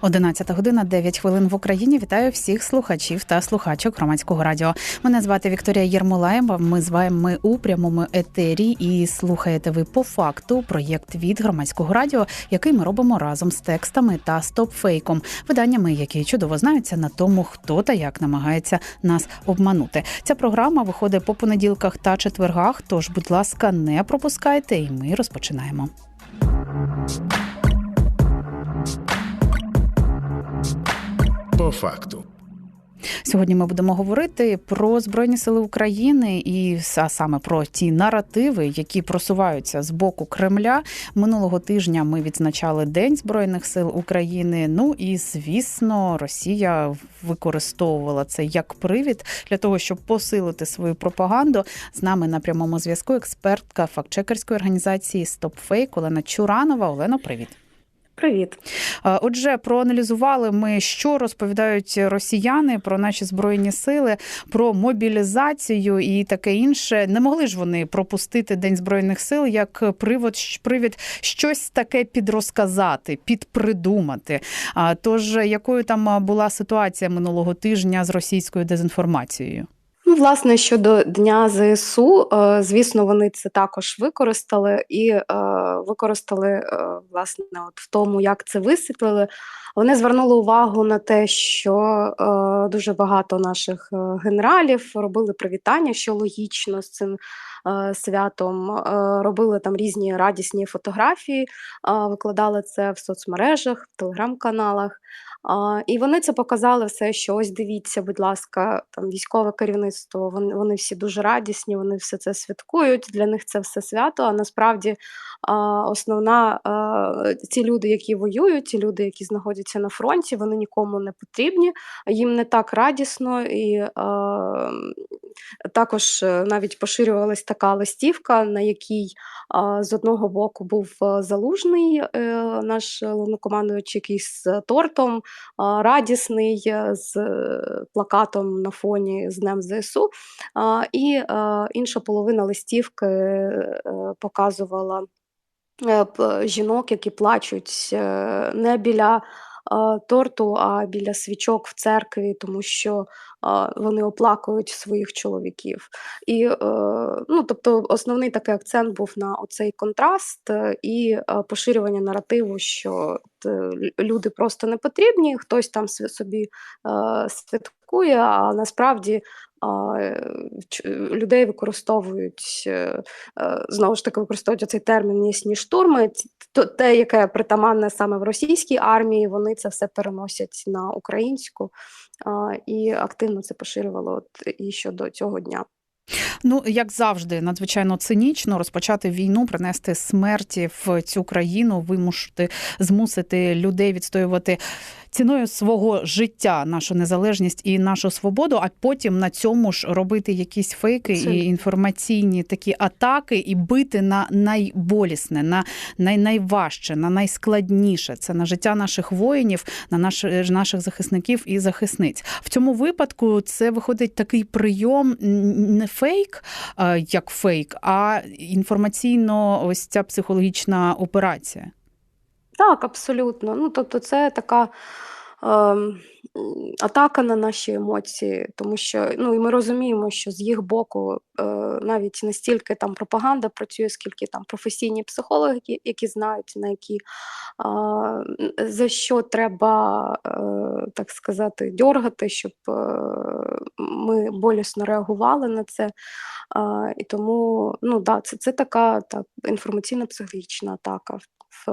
11 година 9 хвилин в Україні. Вітаю всіх слухачів та слухачок громадського радіо. Мене звати Вікторія Єрмолаєва. Ми з вами у прямому етері і слухаєте ви по факту проєкт від громадського радіо, який ми робимо разом з текстами та стопфейком, виданнями, які чудово знаються на тому, хто та як намагається нас обманути. Ця програма виходить по понеділках та четвергах. Тож, будь ласка, не пропускайте, і ми розпочинаємо. По факту. Сьогодні ми будемо говорити про збройні сили України і а саме про ті наративи, які просуваються з боку Кремля. Минулого тижня ми відзначали День збройних сил України. Ну і звісно, Росія використовувала це як привід для того, щоб посилити свою пропаганду. З нами на прямому зв'язку експертка фактчекерської організації StopFake Олена Чуранова. Олено, привіт. Привіт, отже, проаналізували ми, що розповідають росіяни про наші збройні сили, про мобілізацію і таке інше. Не могли ж вони пропустити День збройних сил як привод, привід щось таке підрозказати, підпридумати. Тож якою там була ситуація минулого тижня з російською дезінформацією? Ну, власне, щодо Дня ЗСУ, е, звісно, вони це також використали і е, використали е, власне от в тому, як це висвітлили. Вони звернули увагу на те, що дуже багато наших генералів робили привітання, що логічно з цим святом, робили там різні радісні фотографії, викладали це в соцмережах, в телеграм-каналах. І вони це показали все, що ось дивіться, будь ласка, там військове керівництво. Вони вони всі дуже радісні, вони все це святкують. Для них це все свято. А насправді а, основна а, ці люди, які воюють, ті люди, які знаходяться на фронті, вони нікому не потрібні, їм не так радісно і а, також е, навіть поширювалась така листівка, на якій з одного боку був е, залужний е, наш головнокомандуючий з тортом радісний з плакатом на фоні з Днем ЗСУ. І інша половина листівки показувала жінок, які плачуть не біля торту, а біля свічок в церкві, тому що вони оплакують своїх чоловіків. І е, ну, тобто основний такий акцент був на оцей контраст е, і е, поширювання наративу, що люди просто не потрібні, хтось там собі святкує, а насправді. Людей використовують знову ж таки використовують цей термін «нісні штурми. Те, яке притаманне саме в російській армії, вони це все переносять на українську і активно це поширювало от і щодо цього дня. Ну, як завжди, надзвичайно цинічно розпочати війну, принести смерті в цю країну, вимушити змусити людей відстоювати ціною свого життя нашу незалежність і нашу свободу, а потім на цьому ж робити якісь фейки Це... і інформаційні такі атаки, і бити на найболісне, на най найважче, на найскладніше. Це на життя наших воїнів, на наш, наших захисників і захисниць. В цьому випадку це виходить такий прийом не фейк, як фейк, а інформаційно ось ця психологічна операція. Так, абсолютно. Ну, тобто, це така ем, атака на наші емоції, тому що ну, і ми розуміємо, що з їх боку е, навіть не стільки там пропаганда працює, скільки там професійні психологи, які, які знають, на які е, за що треба, е, так сказати, дьоргати, щоб е, ми болісно реагували на це. Е, і тому ну, да, це, це така так, інформаційно-психологічна атака. в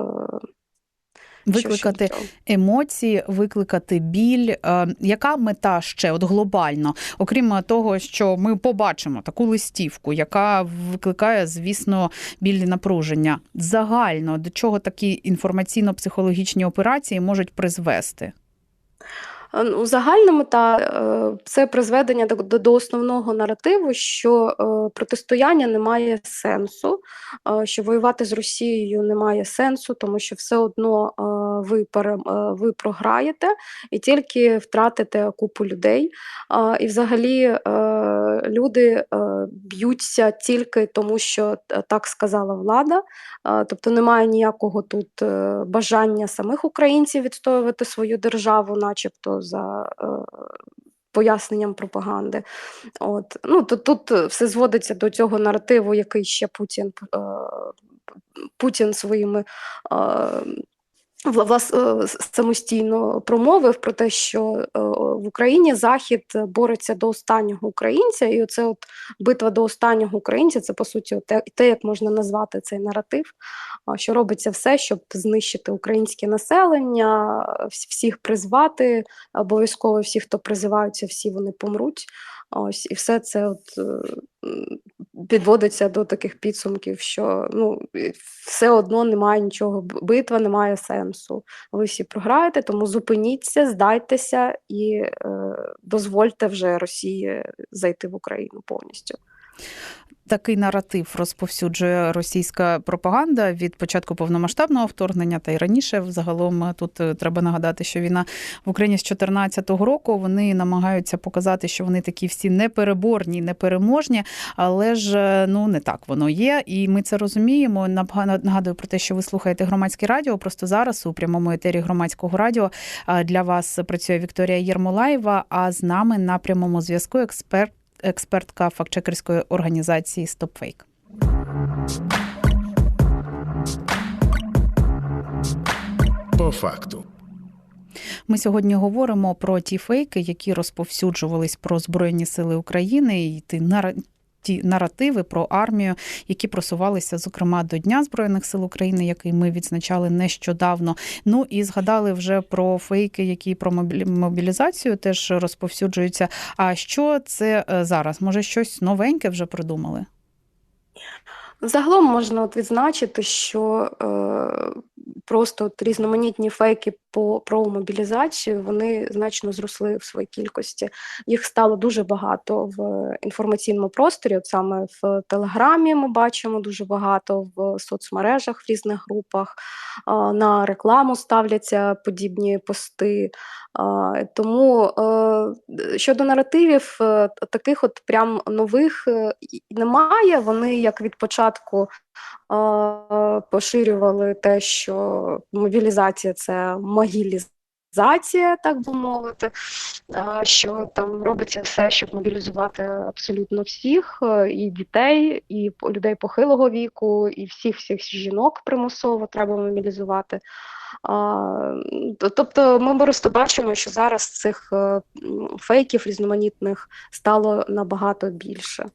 викликати емоції, викликати біль. Е, яка мета ще от глобально, окрім того, що ми побачимо таку листівку, яка викликає, звісно, біль і напруження, загально до чого такі інформаційно-психологічні операції можуть призвести? Ну, Загальна мета е, це призведення до, основного наративу, що е, протистояння не має сенсу, е, що воювати з Росією не має сенсу, тому що все одно ви, ви програєте і тільки втратите купу людей. І взагалі люди е, б'ються тільки тому, що е, так сказала влада. Е, Тобто немає ніякого тут бажання самих українців відстоювати свою державу, начебто за поясненням пропаганди. От. Ну, тут, тут все зводиться до цього наративу, який ще Путін, Путін своїми. Влас, е, самостійно промовив про те, що е, в Україні Захід бореться до останнього українця, і оце от битва до останнього українця це по суті те, те, як можна назвати цей наратив, що робиться все, щоб знищити українське населення, всіх призвати, обов'язково всі, хто призиваються, всі вони помруть. Ось і все це от е, підводиться до таких підсумків, що ну все одно немає нічого, битва не має сенсу. Ви всі програєте, тому зупиніться, здайтеся і е, дозвольте вже Росії зайти в Україну повністю. Такий наратив розповсюджує російська пропаганда від початку повномасштабного вторгнення та й раніше. Взагалом е, тут е, треба нагадати, що війна в Україні з 2014 року вони намагаються показати, що вони такі всі непереборні, непереможні, але ж е, ну не так воно є, і ми це розуміємо. Нагадую про те, що ви слухаєте громадське радіо. Просто зараз у прямому етері громадського радіо для вас працює Вікторія Єрмолаєва. А з нами на прямому зв'язку експерт експертка фактчекерської організації StopFake. По факту. Ми сьогодні говоримо про ті фейки, які розповсюджувались про Збройні Сили України і нара- ті наративи про армію, які просувалися, зокрема, до Дня Збройних сил України, який ми відзначали нещодавно. Ну і згадали вже про фейки, які про мобілізацію теж розповсюджуються. А що це е, зараз? Може, щось новеньке вже придумали? Загалом можна от відзначити, що е, просто от різноманітні фейки по про мобілізацію вони значно зросли в своїй кількості. Їх стало дуже багато в інформаційному просторі. От саме в Телеграмі ми бачимо дуже багато в соцмережах в різних групах. на рекламу ставляться подібні пости. Тому е, щодо наративів, е, таких от прям нових е, немає. Вони як від початку поширювали те, що мобілізація це могілізація, так би мовити, що там робиться все, щоб мобілізувати абсолютно всіх, е, і дітей, і людей похилого віку, і всіх всіх жінок примусово треба мобілізувати. Тобто ми просто бачимо, що зараз цих е, фейків різноманітних стало набагато більше.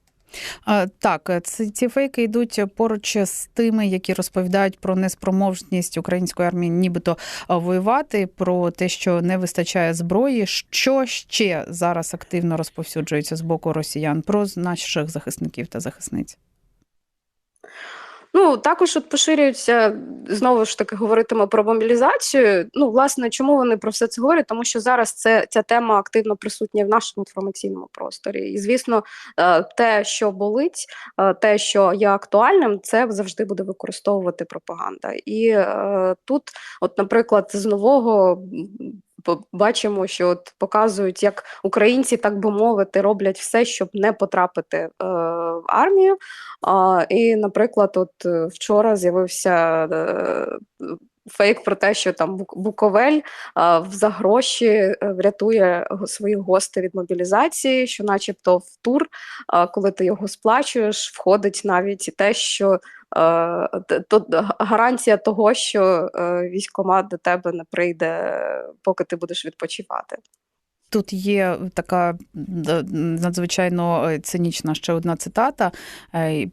Так, ці, ці фейки йдуть поруч з тими, які розповідають про неспроможність української армії, нібито воювати, про те, що не вистачає зброї. Що ще зараз активно розповсюджується з боку росіян про наших захисників та захисниць? Ну, також от поширюються, знову ж таки, говоритиме про мобілізацію. Ну, власне, чому вони про все це говорять? Тому що зараз це, ця тема активно присутня в нашому інформаційному просторі. І, звісно, е, те, що болить, е, те, що є актуальним, це завжди буде використовувати пропаганда. І е, тут, от, наприклад, з нового. М, Бачимо, що от показують, як українці, так би мовити, роблять все, щоб не потрапити е, в армію. А, і, наприклад, от е, вчора з'явився е, фейк про те, що там Буковель а, за гроші е, врятує своїх гостей від мобілізації, що, начебто, в тур, а, коли ти його сплачуєш, входить навіть і те, що е, то гарантія того, що е, військкомат до тебе не прийде, поки ти будеш відпочивати. Тут є така надзвичайно е, цинічна ще одна цитата. Е,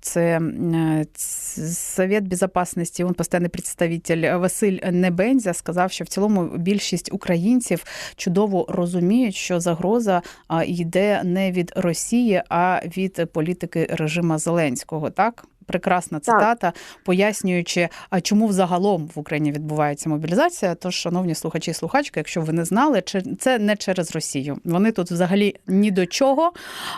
Це е, Совет Безопасности, він постійний представитель Василь Небензя сказав, що в цілому більшість українців чудово розуміють, що загроза йде не від Росії, а від політики режима Зеленського. Так прекрасна цитата, пояснюючи, а чому взагалом в Україні відбувається мобілізація. Тож, шановні слухачі і слухачки, якщо ви не знали, це не через Росію. Вони тут взагалі ні до чого.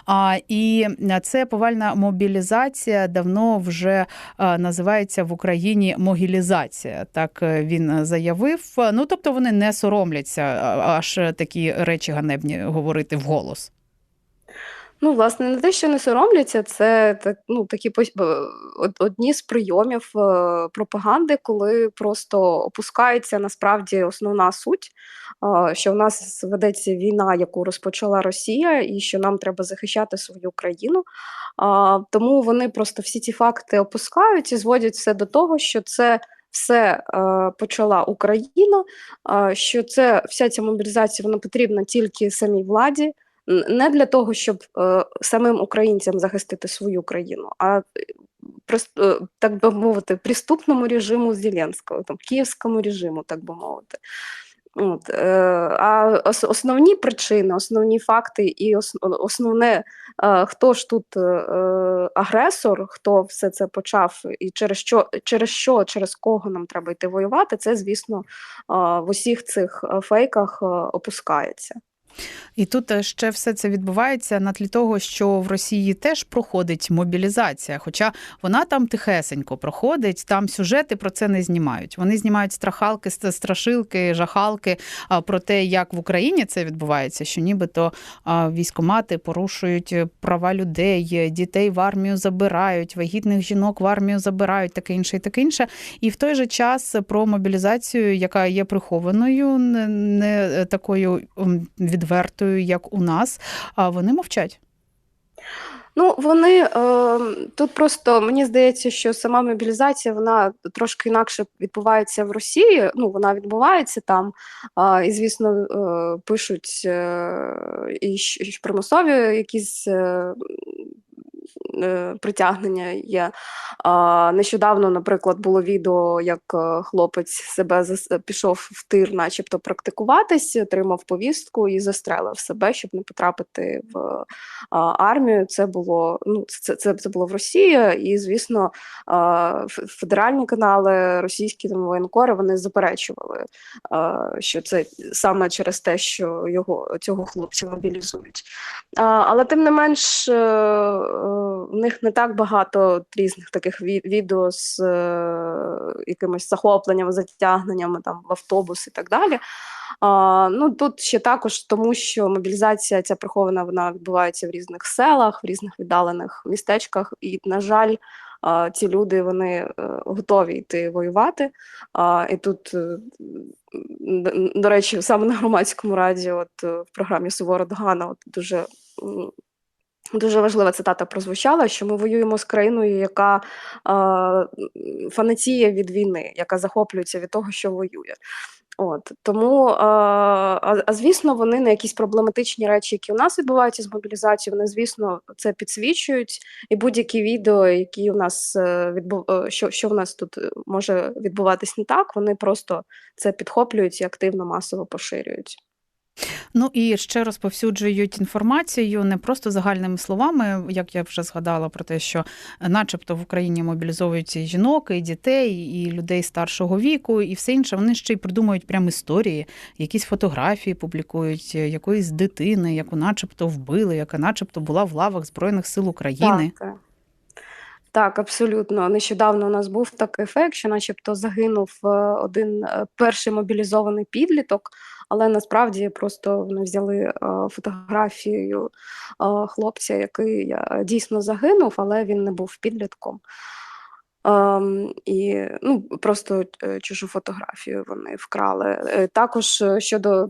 А, і це повальна мобілізація давно вже називається в Україні могілізація. Так е, він заявив. Ну тобто вони не соромляться аж такі речі ганебні говорити вголос. Ну, власне, не те, що не соромляться, це так, ну, такі е, одні з прийомів е, пропаганди, коли просто опускається насправді основна суть, е, що в нас ведеться війна, яку розпочала Росія, і що нам треба захищати свою країну. Тому вони просто всі ці факти опускають і зводять все до того, що це. Все е, почала Україна, е, що це вся ця мобілізація вона потрібна тільки самій владі, не для того, щоб е, самим українцям захистити свою країну, а е, просто, е, так би мовити, приступному режиму Зеленського, там, київському режиму, так би мовити. От, е, а основні причини, основні факти і ос, основне, е, хто ж тут е, е, агресор, хто все це почав, і через що, через що, через кого нам треба йти воювати, це, звісно, е, в усіх цих фейках е, опускається. І тут е, ще все це відбувається на тлі того, що в Росії теж проходить мобілізація, хоча вона там тихесенько проходить, там сюжети про це не знімають. Вони знімають страхалки, страшилки, жахалки про те, як в Україні це відбувається, що нібито військомати порушують е, права людей, е, дітей в армію забирають, вагітних жінок в армію забирають, таке інше, і таке інше. І в той же час про мобілізацію, яка є прихованою, не, не такою м, відвертою, як у нас, а вони мовчать. Ну, вони е, тут просто мені здається, що сама мобілізація вона трошки інакше відбувається в Росії. Ну, вона відбувається там, і звісно, е, пишуть е, і примусові якісь. Е, е, Притягнення є. Нещодавно, наприклад, було відео, як е, хлопець себе зас- пішов в тир, начебто практикуватись, отримав повістку і застрелив себе, щоб не потрапити в армію. Це було ну це, це, це було в Росії, і звісно, федеральні канали, російські там воєнкори вони заперечували, що це саме через те, що його цього хлопця мобілізують. Але тим не менш, е, е, в них не так багато різних таких відео з е, якимось захопленням, затягненнями там в автобус і так далі. Ну тут ще також тому, що мобілізація ця прихована вона відбувається в різних селах, в різних віддалених містечках, і, на жаль, ці люди вони готові йти воювати. І тут, до речі, саме на громадському раді, от в програмі Сувора Догана, от дуже. Дуже важлива цитата прозвучала, що ми воюємо з країною, яка е, фанатіє від війни, яка захоплюється від того, що воює. От тому, а, а звісно, вони на якісь проблематичні речі, які у нас відбуваються з мобілізацією, вони, звісно, це підсвічують. І будь-які відео, які у нас е, відбу... е, що, що в нас тут е, може відбуватись не так, вони просто це підхоплюють і активно масово поширюють. Ну і ще розповсюджують інформацію не просто загальними словами, як я вже згадала про те, що, начебто, в Україні мобілізовують і жінок, і дітей, і людей старшого віку, і все інше. Вони ще й придумують прям історії, якісь фотографії публікують якоїсь дитини, яку, начебто, вбили, яка, начебто, була в лавах Збройних сил України. Так, так, абсолютно. Нещодавно у нас був такий ефект, що начебто загинув е, один е, перший мобілізований підліток, але насправді просто вони взяли е, фотографію е, хлопця, який е, дійсно загинув, але він не був підлітком. Um, і ну, просто чужу фотографію вони вкрали. Також щодо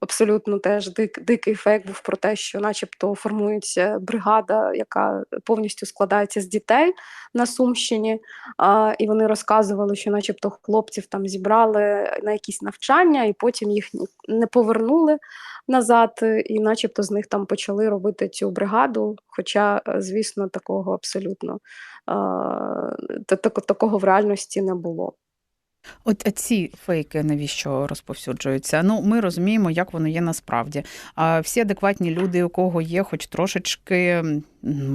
абсолютно теж дик, дикий фейк був про те, що начебто формується бригада, яка повністю складається з дітей на Сумщині. А, і вони розказували, що начебто хлопців там зібрали на якісь навчання, і потім їх не повернули назад, і начебто з них там почали робити цю бригаду. Хоча, е, звісно, такого абсолютно а, та- такого в реальності не було. От ці фейки навіщо розповсюджуються? Ну, ми розуміємо, як воно є насправді. А всі адекватні люди, у кого є хоч трошечки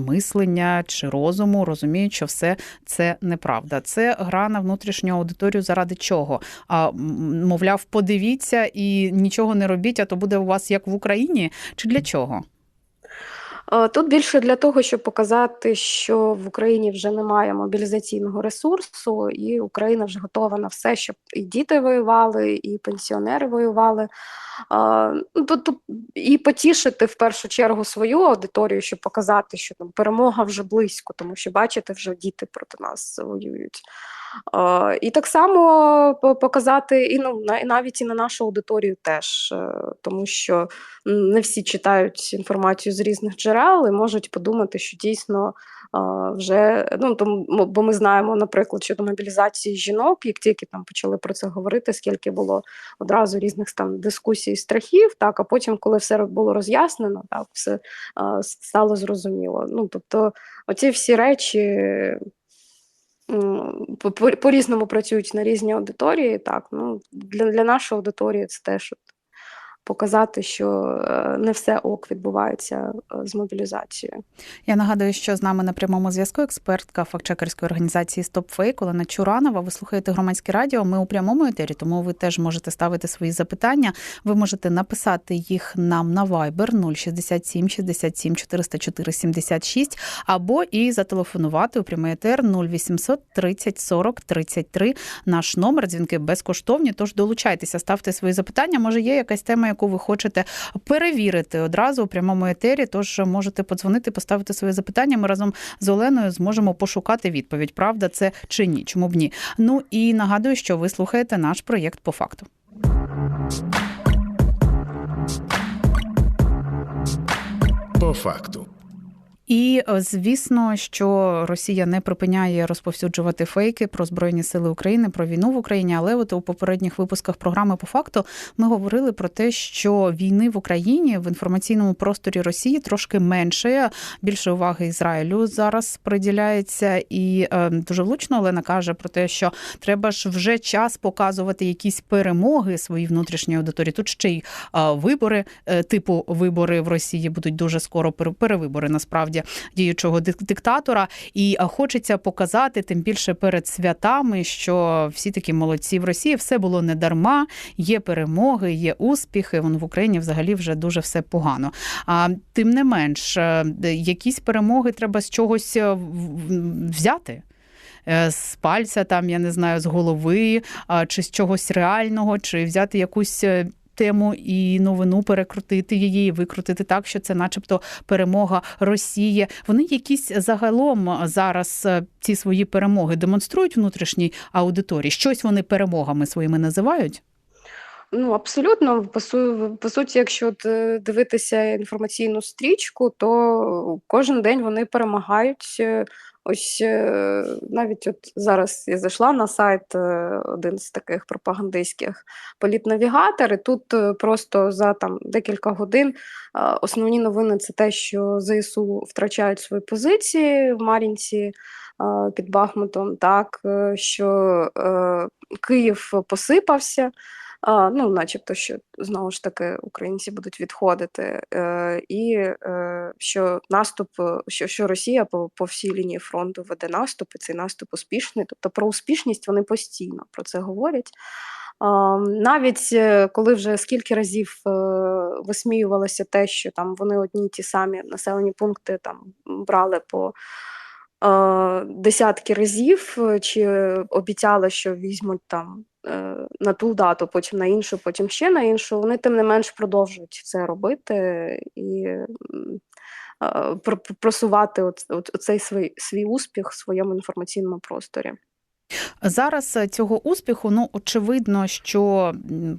мислення чи розуму, розуміють, що все це неправда. Це гра на внутрішню аудиторію заради чого? А мовляв, подивіться і нічого не робіть, а то буде у вас як в Україні, чи для чого? Тут більше для того, щоб показати, що в Україні вже немає мобілізаційного ресурсу, і Україна вже готова на все, щоб і діти воювали, і пенсіонери воювали. Ну, тут І потішити в першу чергу свою аудиторію, щоб показати, що там перемога вже близько, тому що бачите, вже діти проти нас воюють. Е, І так само показати і ну навіть і на нашу аудиторію теж, е, тому що не всі читають інформацію з різних джерел і можуть подумати, що дійсно е, вже ну тому, бо ми знаємо, наприклад, щодо мобілізації жінок, як тільки там почали про це говорити, скільки було одразу різних там дискусій, страхів, так а потім, коли все було роз'яснено, так все стало зрозуміло. Ну тобто, оці всі речі. По-різному працюють на різні аудиторії. Так, ну для, для нашої аудиторії це теж показати, що е, не все ок відбувається е, з мобілізацією. Я нагадую, що з нами на прямому зв'язку експертка фактчекерської організації StopFake Олена Чуранова. Ви слухаєте громадське радіо. Ми у прямому етері, тому ви теж можете ставити свої запитання. Ви можете написати їх нам на Viber 067 67 404 76 або і зателефонувати у прямий етер 0800 30 40 33. Наш номер дзвінки безкоштовні. Тож долучайтеся, ставте свої запитання. Може, є якась тема, яку ви хочете перевірити одразу у прямому етері. Тож можете подзвонити, поставити своє запитання. Ми разом з Оленою зможемо пошукати відповідь, правда це чи ні. Чому б ні? Ну і нагадую, що ви слухаєте наш проєкт по факту. По факту. І е, звісно, що Росія не припиняє розповсюджувати фейки про збройні сили України, про війну в Україні. Але от у попередніх випусках програми по факту ми говорили про те, що війни в Україні в інформаційному просторі Росії трошки менше. Більше уваги Ізраїлю зараз приділяється, і е, дуже влучно Олена каже про те, що треба ж вже час показувати якісь перемоги своїй внутрішньої аудиторії. Тут ще й е, вибори, типу вибори в Росії будуть дуже скоро пере- перевибори насправді діючого диктатора. І хочеться показати тим більше перед святами, що всі такі молодці в Росії все було не дарма. Є перемоги, є успіхи. Вон в Україні взагалі вже дуже все погано. А тим не менш, е, якісь перемоги треба з чогось е, взяти. Е, З пальця, там, я не знаю, з голови, чи з чогось реального, чи взяти якусь тему і новину, перекрутити її, і викрутити так, що це, начебто, перемога Росії. Вони якісь загалом зараз е, ці свої перемоги демонструють внутрішній аудиторії. Щось вони перемогами своїми називають. Ну, абсолютно, по, су- по суті, якщо е, дивитися інформаційну стрічку, то кожен день вони перемагають. Ось е, навіть от зараз я зайшла на сайт, е, один з таких пропагандистських політнавігатор, і тут е, просто за там декілька годин основні новини це те, що ЗСУ втрачають свої позиції в Мар'їнці під Бахмутом, так що Київ посипався. А, ну, начебто, що знову ж таки українці будуть відходити, е, і е, що наступ, е, що, що Росія по, по всій лінії фронту веде наступ, і цей наступ успішний. Тобто про успішність вони постійно про це говорять. Навіть е, коли вже скільки разів е, висміювалося те, що там вони одні ті самі населені пункти там брали по десятки разів, е, чи обіцяли, що візьмуть там е, на ту дату, потім на іншу, потім ще на іншу. Вони тим не менш продовжують це робити і просувати оцей свій, свій успіх в своєму інформаційному просторі. Зараз е, цього успіху, ну очевидно, що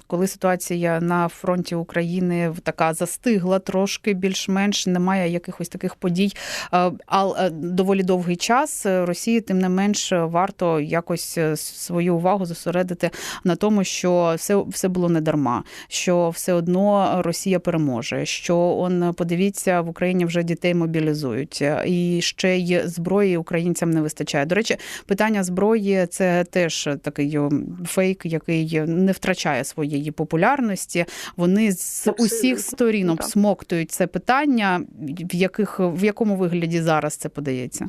коли ситуація на фронті України така застигла трошки більш-менш, немає якихось таких подій, е, а доволі довгий час е, Росії, тим не менш, е, варто якось е, свою увагу зосередити на тому, що все, все було не дарма, що все одно Росія переможе. Що он подивіться, в Україні вже дітей мобілізують, е, і ще й зброї українцям не вистачає. До речі, питання зброї це теж такий фейк, який не втрачає своєї популярності. Вони з Абсолютно. усіх сторін обсмоктують це питання, в яких в якому вигляді зараз це подається.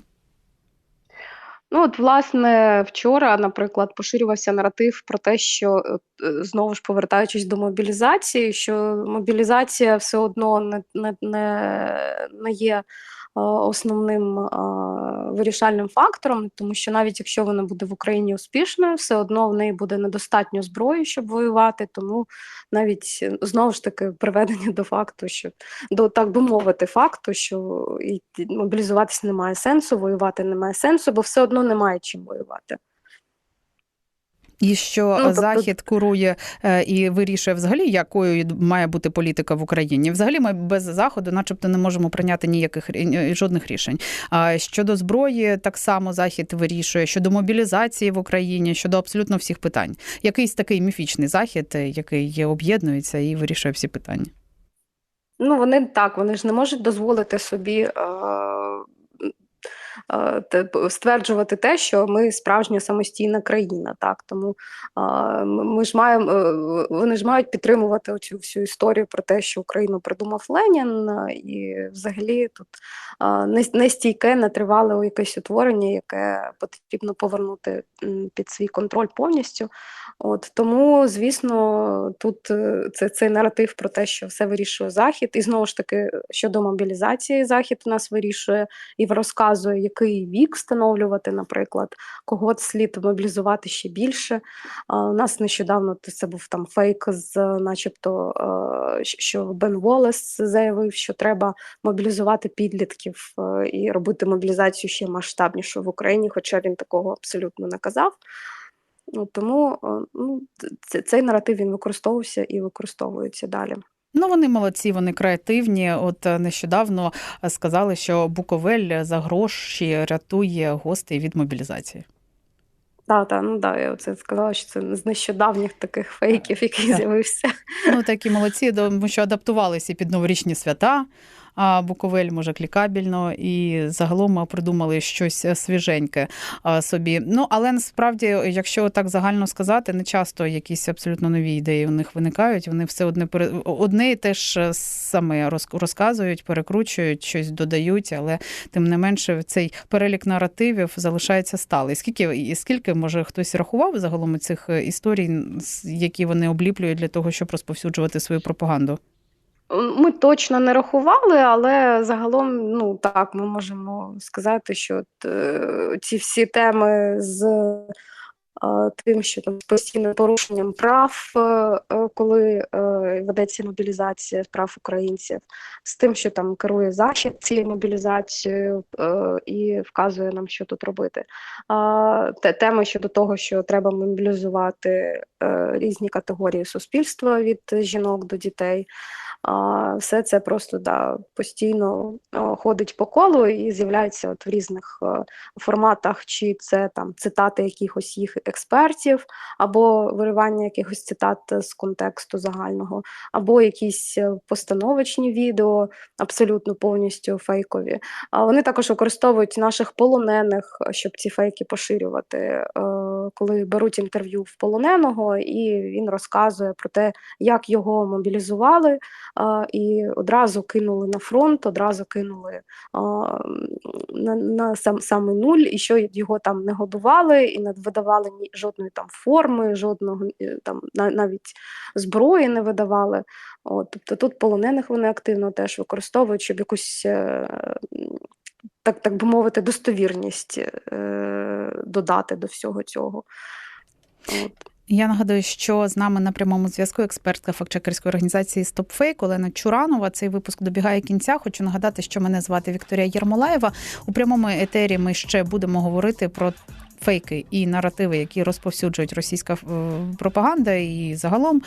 Ну, от, власне, вчора, наприклад, поширювався наратив про те, що е, е, знову ж повертаючись до мобілізації, що мобілізація все одно не, не, не, не є основним е, вирішальним фактором, тому що навіть якщо вона буде в Україні успішною, все одно в неї буде недостатньо зброї, щоб воювати. Тому навіть е, знову ж таки приведення до факту, що до так би мовити, факту, що мобілізуватися немає сенсу, воювати немає сенсу, бо все одно немає чим воювати. І що Ну, тобто- Захід курує е, і вирішує взагалі, якою має бути політика в Україні. Взагалі, ми без заходу, начебто, не можемо прийняти ніяких жодних рішень. А щодо зброї, так само захід вирішує щодо мобілізації в Україні, щодо абсолютно всіх питань. Якийсь такий міфічний захід, е, який об'єднується і вирішує всі питання. Ну, вони так, вони ж не можуть дозволити собі е, стверджувати те, що ми справжня самостійна країна. Так? Тому е, ми ж маємо, е, вони ж мають підтримувати оцю всю історію про те, що Україну придумав Ленін, е, і взагалі тут е, не, не стійке, не тривале якесь утворення, яке потрібно повернути під свій контроль повністю. От тому, звісно, тут е, це цей наратив про те, що все вирішує захід, і знову ж таки щодо мобілізації, захід у нас вирішує і розказує, який вік встановлювати, наприклад, кого слід мобілізувати ще більше. У нас нещодавно це був там фейк з, начебто, е, що Бен Волес заявив, що треба мобілізувати підлітків е, і робити мобілізацію ще масштабнішу в Україні, хоча він такого абсолютно не казав. Ну, тому е, ну, цей наратив він використовувався і використовується далі. Ну, вони молодці, вони креативні. От е, нещодавно е, сказали, що Буковель за гроші рятує гостей від мобілізації. Так, так, ну да, я це сказала, що це з нещодавніх таких фейків, який з'явився. Ну, такі молодці, тому що адаптувалися під новорічні свята. А Буковель може клікабельно, і загалом ми придумали щось свіженьке собі. Ну але насправді, якщо так загально сказати, не часто якісь абсолютно нові ідеї у них виникають. Вони все одне одне і те ж саме роз- розказують, перекручують, щось додають, але тим не менше цей перелік наративів залишається сталий. Скільки і скільки може хтось рахував загалом цих історій, які вони обліплюють для того, щоб розповсюджувати свою пропаганду? Ми точно не рахували, але загалом, ну так, ми можемо сказати, що от, е, ці всі теми з е, тим, що там з постійним порушенням прав, е, е, коли е, ведеться мобілізація прав українців, з тим, що там керує захід цією мобілізацією е, і вказує нам, що тут робити. А, те- теми щодо того, що треба мобілізувати е, різні категорії суспільства від жінок до дітей. А, все це просто да, постійно ходить по колу і з'являється от в різних е, форматах, чи це там цитати якихось їх експертів, або виривання якихось цитат з контексту загального, або якісь е, постановочні відео, абсолютно повністю фейкові. А вони також використовують наших полонених, е, щоб ці фейки поширювати, е, коли беруть інтерв'ю в полоненого, і він розказує про те, як його мобілізували і одразу кинули на фронт, одразу кинули на, на сам, самий нуль, і що його там не годували, і не видавали ні жодної там форми, жодного е, там навіть зброї не видавали. От, тобто тут полонених вони активно теж використовують, щоб якусь. е, Так, так би мовити, достовірність е, додати до всього цього. От. Я нагадую, що з нами на прямому зв'язку експертка фактчекерської організації StopFake Олена Чуранова. Цей випуск добігає кінця. Хочу нагадати, що мене звати Вікторія Єрмолаєва. У прямому етері ми ще будемо говорити про. Фейки і наративи, які розповсюджують російська е, пропаганда, і загалом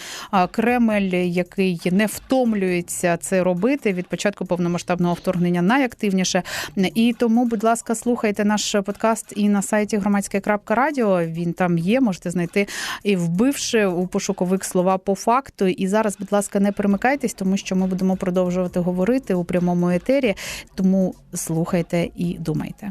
Кремль, який не втомлюється це робити від початку повномасштабного вторгнення найактивніше. І тому, будь ласка, слухайте наш подкаст і на сайті громадське.радіо. Він там є, можете знайти і вбивши у пошуковик слова по факту. І зараз, будь ласка, не перемикайтесь, тому що ми будемо продовжувати говорити у прямому етері. Тому слухайте і думайте.